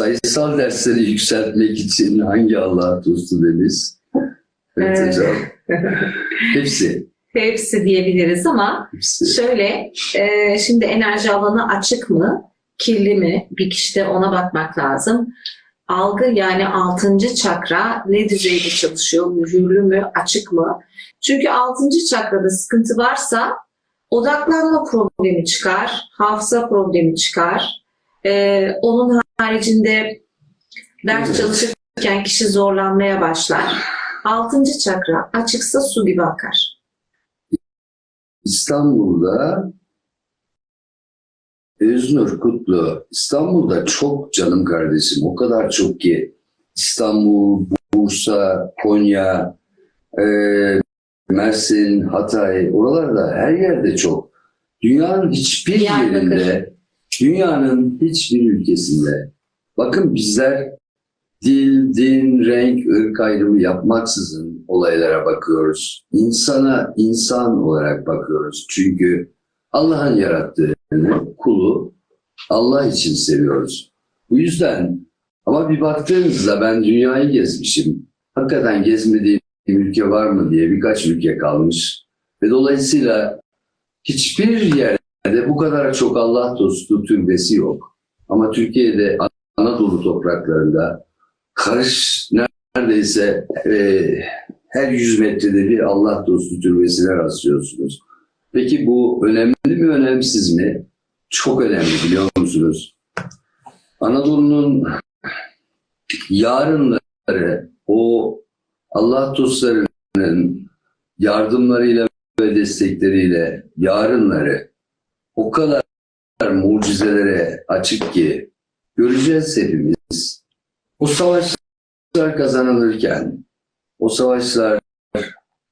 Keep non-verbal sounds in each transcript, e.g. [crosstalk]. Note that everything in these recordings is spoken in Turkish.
sayısal dersleri yükseltmek için hangi Allah dostu deriz? Evet Evet. hocam. Hepsi. Hepsi diyebiliriz ama Hepsi. şöyle e, şimdi enerji alanı açık mı, kirli mi? Bir kişide ona bakmak lazım. Algı yani altıncı çakra ne düzeyde çalışıyor? Mühürlü mü, açık mı? Çünkü altıncı çakrada sıkıntı varsa odaklanma problemi çıkar, hafıza problemi çıkar. E, onun haricinde ders çalışırken kişi zorlanmaya başlar. Altıncı çakra açıksa su gibi akar. İstanbul'da Öznur Kutlu, İstanbul'da çok canım kardeşim. O kadar çok ki İstanbul, Bursa, Konya, e, Mersin, Hatay, oralarda her yerde çok. Dünyanın hiçbir yerinde, dünyanın hiçbir ülkesinde, bakın bizler dil, din, renk, ırk ayrımı yapmaksızın olaylara bakıyoruz. İnsana insan olarak bakıyoruz. Çünkü Allah'ın yarattığını, kulu Allah için seviyoruz. Bu yüzden ama bir baktığınızda ben dünyayı gezmişim. Hakikaten gezmediğim ülke var mı diye birkaç ülke kalmış. Ve dolayısıyla hiçbir yerde bu kadar çok Allah dostu türbesi yok. Ama Türkiye'de Anadolu topraklarında karış neredeyse e, her 100 metrede bir Allah dostu türbesine rastlıyorsunuz. Peki bu önemli mi önemsiz mi? Çok önemli biliyor musunuz? Anadolu'nun yarınları o Allah dostlarının yardımlarıyla ve destekleriyle yarınları o kadar mucizelere açık ki göreceğiz hepimiz. O savaşlar kazanılırken, o savaşlar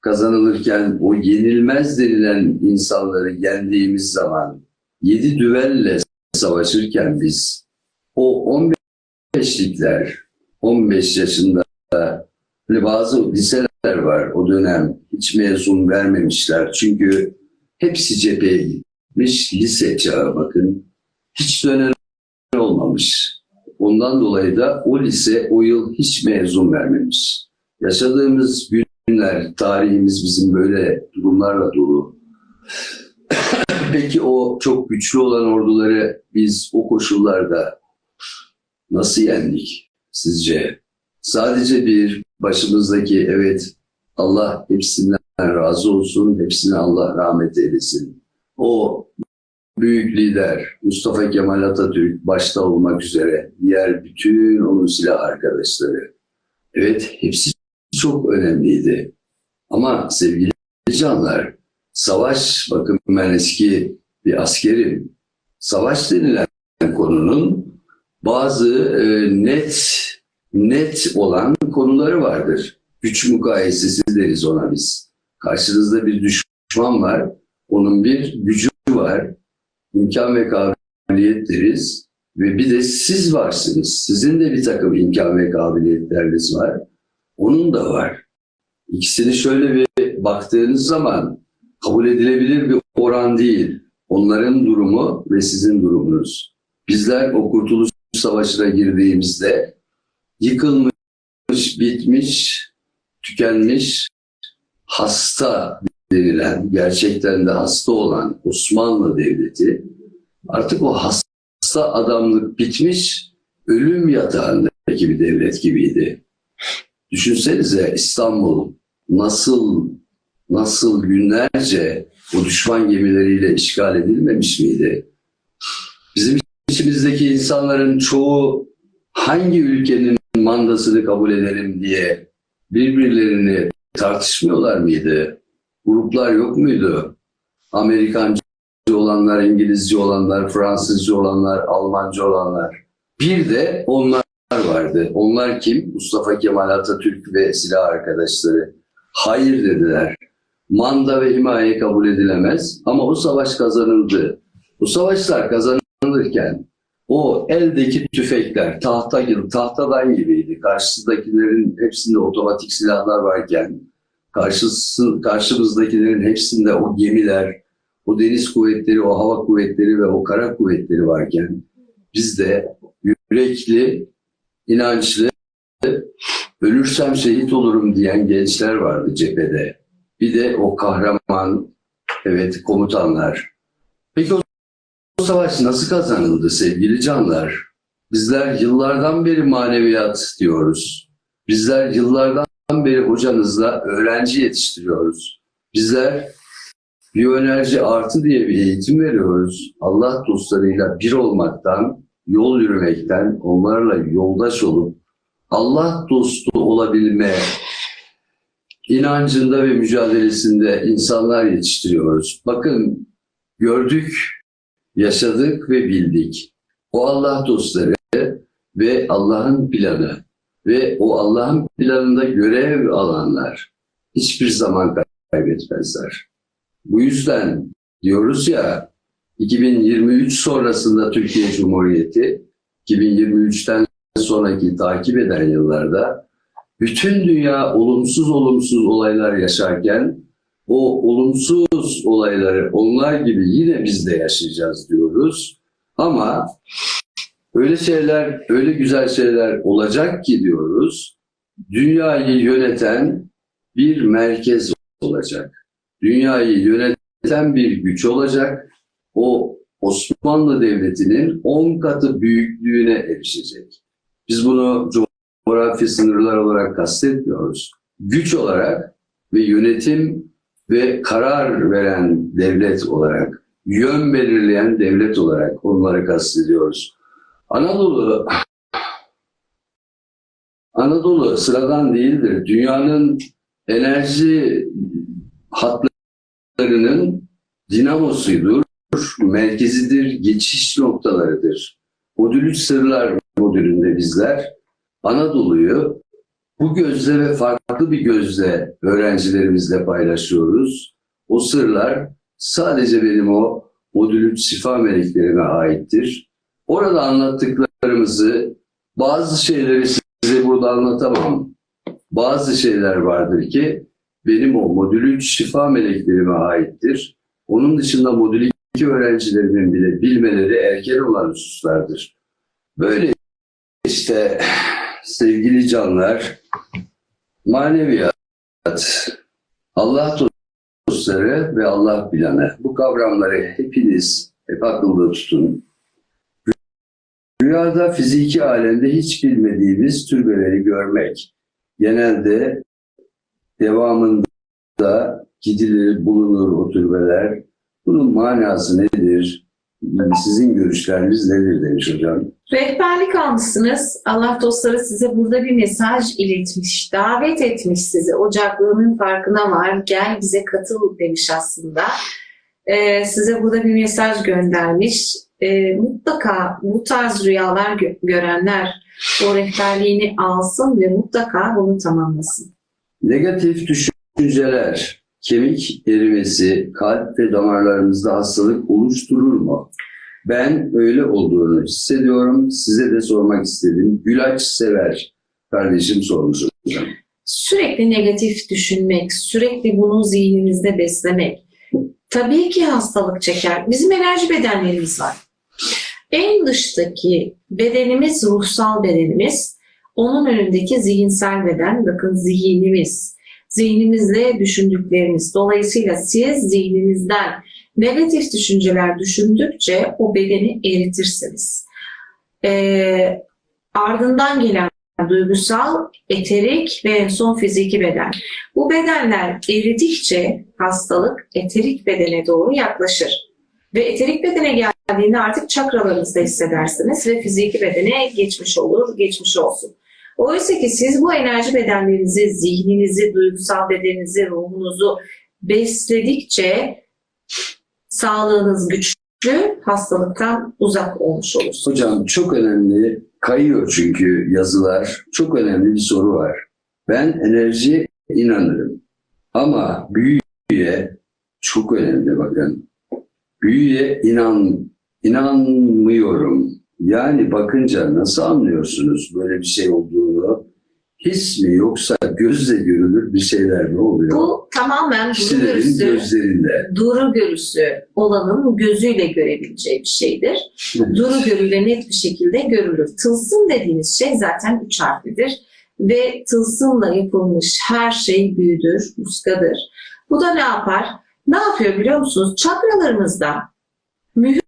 kazanılırken o yenilmez denilen insanları yendiğimiz zaman yedi düvelle savaşırken biz o 15'likler 15 yaşında böyle bazı liseler var o dönem hiç mezun vermemişler çünkü hepsi cepheye gitmiş lise çağı bakın hiç dönen olmamış. Ondan dolayı da o lise o yıl hiç mezun vermemiş. Yaşadığımız günler, tarihimiz bizim böyle durumlarla dolu. Peki o çok güçlü olan orduları biz o koşullarda nasıl yendik sizce? Sadece bir başımızdaki evet Allah hepsinden razı olsun, hepsine Allah rahmet eylesin. O büyük lider Mustafa Kemal Atatürk başta olmak üzere diğer bütün onun silah arkadaşları. Evet hepsi çok önemliydi. Ama sevgili canlar savaş bakın ben eski bir askerim. Savaş denilen konunun bazı e, net net olan konuları vardır. Güç mukayesesi deriz ona biz. Karşınızda bir düşman var. Onun bir gücü var imkan ve kabiliyet deriz. Ve bir de siz varsınız. Sizin de bir takım imkan ve kabiliyetleriniz var. Onun da var. İkisini şöyle bir baktığınız zaman kabul edilebilir bir oran değil. Onların durumu ve sizin durumunuz. Bizler o Kurtuluş Savaşı'na girdiğimizde yıkılmış, bitmiş, tükenmiş, hasta denilen, gerçekten de hasta olan Osmanlı Devleti artık o hasta adamlık bitmiş, ölüm yatağındaki bir devlet gibiydi. Düşünsenize İstanbul nasıl nasıl günlerce o düşman gemileriyle işgal edilmemiş miydi? Bizim içimizdeki insanların çoğu hangi ülkenin mandasını kabul edelim diye birbirlerini tartışmıyorlar mıydı? Gruplar yok muydu? Amerikancı olanlar, İngilizce olanlar, Fransızca olanlar, Almanca olanlar. Bir de onlar vardı. Onlar kim? Mustafa Kemal Atatürk ve silah arkadaşları. Hayır dediler. Manda ve himaye kabul edilemez ama o savaş kazanıldı. Bu savaşlar kazanılırken o eldeki tüfekler tahta gibi, tahtadan gibiydi. Karşısındakilerin hepsinde otomatik silahlar varken karşısı, karşımızdakilerin hepsinde o gemiler, o deniz kuvvetleri, o hava kuvvetleri ve o kara kuvvetleri varken biz de yürekli inançlı, ölürsem şehit olurum diyen gençler vardı cephede. Bir de o kahraman, evet komutanlar. Peki o savaş nasıl kazanıldı sevgili canlar? Bizler yıllardan beri maneviyat diyoruz. Bizler yıllardan beri hocanızla öğrenci yetiştiriyoruz. Bizler biyoenerji artı diye bir eğitim veriyoruz. Allah dostlarıyla bir olmaktan, yol yürümekten, onlarla yoldaş olup Allah dostu olabilme inancında ve mücadelesinde insanlar yetiştiriyoruz. Bakın gördük, yaşadık ve bildik. O Allah dostları ve Allah'ın planı ve o Allah'ın planında görev alanlar hiçbir zaman kaybetmezler. Bu yüzden diyoruz ya 2023 sonrasında Türkiye Cumhuriyeti 2023'ten sonraki takip eden yıllarda bütün dünya olumsuz olumsuz olaylar yaşarken o olumsuz olayları onlar gibi yine biz de yaşayacağız diyoruz. Ama öyle şeyler, öyle güzel şeyler olacak ki diyoruz. Dünyayı yöneten bir merkez olacak. Dünyayı yöneten bir güç olacak. O Osmanlı Devleti'nin 10 katı büyüklüğüne erişecek. Biz bunu coğrafi sınırlar olarak kastetmiyoruz. Güç olarak ve yönetim ve karar veren devlet olarak, yön belirleyen devlet olarak onları kastediyoruz. Anadolu Anadolu sıradan değildir. Dünyanın enerji hatlarının dinamosuydur, merkezidir, geçiş noktalarıdır. Modül 3 sırlar modülünde bizler Anadolu'yu bu gözle ve farklı bir gözle öğrencilerimizle paylaşıyoruz. O sırlar sadece benim o modül 3 şifa meleklerime aittir. Orada anlattıklarımızı bazı şeyleri size burada anlatamam. Bazı şeyler vardır ki benim o modül 3 şifa meleklerime aittir. Onun dışında modül 2 öğrencilerimin bile bilmeleri erken olan hususlardır. Böyle işte sevgili canlar, maneviyat, Allah dostları ve Allah planı. Bu kavramları hepiniz hep aklında tutun. Rüyada fiziki alemde hiç bilmediğimiz türbeleri görmek. Genelde devamında gidilir, bulunur o türbeler. Bunun manası nedir? Sizin görüşleriniz nedir demiş hocam. Rehberlik almışsınız. Allah dostları size burada bir mesaj iletmiş, davet etmiş sizi. Ocaklığının farkına var. Gel bize katıl demiş aslında. Ee, size burada bir mesaj göndermiş. Ee, mutlaka bu tarz rüyalar gö- görenler o rehberliğini alsın ve mutlaka bunu tamamlasın. Negatif düşünceler, kemik erimesi, kalp ve damarlarımızda hastalık oluşturur mu? Ben öyle olduğunu hissediyorum. Size de sormak istedim. Gülaç sever kardeşim sormuş hocam. Sürekli negatif düşünmek, sürekli bunu zihninizde beslemek tabii ki hastalık çeker. Bizim enerji bedenlerimiz var. En dıştaki bedenimiz ruhsal bedenimiz. Onun önündeki zihinsel beden, bakın zihnimiz. Zihnimizle düşündüklerimiz. Dolayısıyla siz zihninizden negatif düşünceler düşündükçe o bedeni eritirsiniz. Ee, ardından gelen duygusal, eterik ve en son fiziki beden. Bu bedenler eridikçe hastalık eterik bedene doğru yaklaşır. Ve eterik bedene geldiğinde artık çakralarınızda hissedersiniz ve fiziki bedene geçmiş olur, geçmiş olsun. Oysa ki siz bu enerji bedenlerinizi, zihninizi, duygusal bedeninizi, ruhunuzu besledikçe sağlığınız güçlü, hastalıktan uzak olmuş olursunuz. Hocam çok önemli, kayıyor çünkü yazılar. Çok önemli bir soru var. Ben enerjiye inanırım. Ama büyüye çok önemli bakın. Büyüye inan, inanmıyorum. Yani bakınca nasıl anlıyorsunuz böyle bir şey olduğunu? his mi yoksa gözle görülür bir şeyler mi oluyor? Bu tamamen duru görüsü, gözlerinde. duru görüsü olanın gözüyle görebileceği bir şeydir. Duru görüyle net bir şekilde görülür. Tılsım dediğiniz şey zaten üç harflidir. Ve tılsımla yapılmış her şey büyüdür, muskadır. Bu da ne yapar? Ne yapıyor biliyor musunuz? Çakralarımızda mühür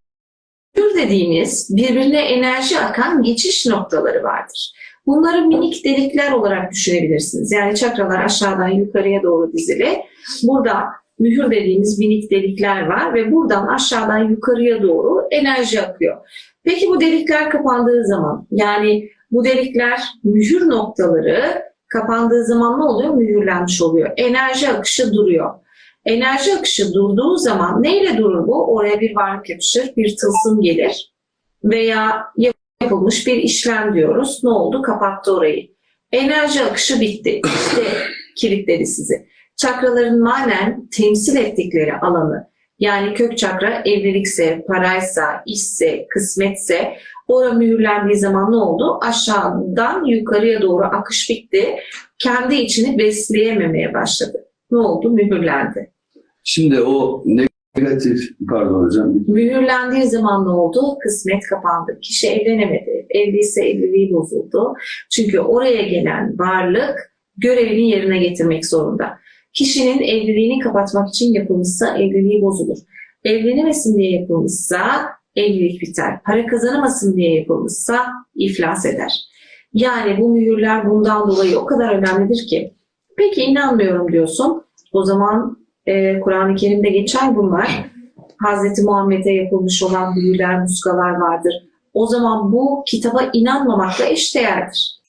dediğimiz birbirine enerji akan geçiş noktaları vardır. Bunları minik delikler olarak düşünebilirsiniz. Yani çakralar aşağıdan yukarıya doğru dizili. Burada mühür dediğimiz minik delikler var ve buradan aşağıdan yukarıya doğru enerji akıyor. Peki bu delikler kapandığı zaman yani bu delikler mühür noktaları kapandığı zaman ne oluyor? Mühürlenmiş oluyor. Enerji akışı duruyor. Enerji akışı durduğu zaman neyle durur bu? Oraya bir varlık yapışır, bir tılsım gelir veya yapılmış bir işlem diyoruz. Ne oldu? Kapattı orayı. Enerji akışı bitti. İşte [laughs] kilitledi sizi. Çakraların manen temsil ettikleri alanı yani kök çakra evlilikse, paraysa, işse, kısmetse orada mühürlendiği zaman ne oldu? Aşağıdan yukarıya doğru akış bitti. Kendi içini besleyememeye başladı. Ne oldu? Mühürlendi. Şimdi o negatif, pardon hocam, Mühürlendiği zaman ne oldu? Kısmet kapandı. Kişi evlenemedi. Evliyse evliliği bozuldu. Çünkü oraya gelen varlık görevini yerine getirmek zorunda. Kişinin evliliğini kapatmak için yapılmışsa evliliği bozulur. Evlenemesin diye yapılmışsa evlilik biter. Para kazanamasın diye yapılmışsa iflas eder. Yani bu mühürler bundan dolayı o kadar önemlidir ki. Peki inanmıyorum diyorsun. O zaman e, Kur'an-ı Kerim'de geçer bunlar. Hazreti Muhammed'e yapılmış olan büyüler, muskalar vardır. O zaman bu kitaba inanmamakla eşdeğerdir.